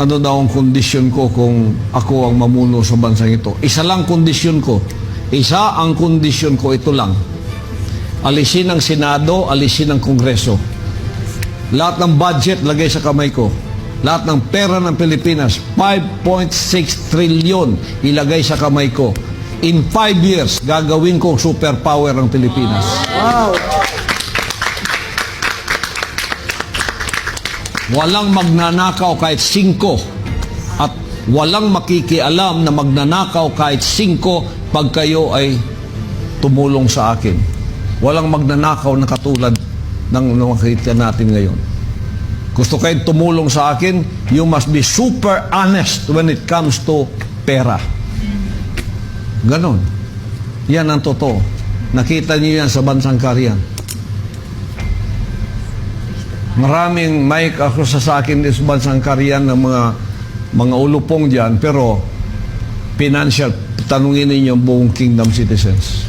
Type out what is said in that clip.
ano daw ang kondisyon ko kung ako ang mamuno sa bansang ito. Isa lang kondisyon ko. Isa ang kondisyon ko, ito lang. Alisin ang Senado, alisin ang Kongreso. Lahat ng budget, lagay sa kamay ko. Lahat ng pera ng Pilipinas, 5.6 trillion, ilagay sa kamay ko. In five years, gagawin kong superpower ang Pilipinas. Wow. Walang magnanakaw kahit singko at walang makikialam na magnanakaw kahit singko pag kayo ay tumulong sa akin. Walang magnanakaw na katulad ng nakita natin ngayon. Gusto kayo tumulong sa akin, you must be super honest when it comes to pera. Ganon. Yan ang totoo. Nakita niyo yan sa bansang Karian. Maraming mic ako sa akin sa bansang Karian ng mga mga ulupong diyan pero financial tanungin ninyo ang buong kingdom citizens.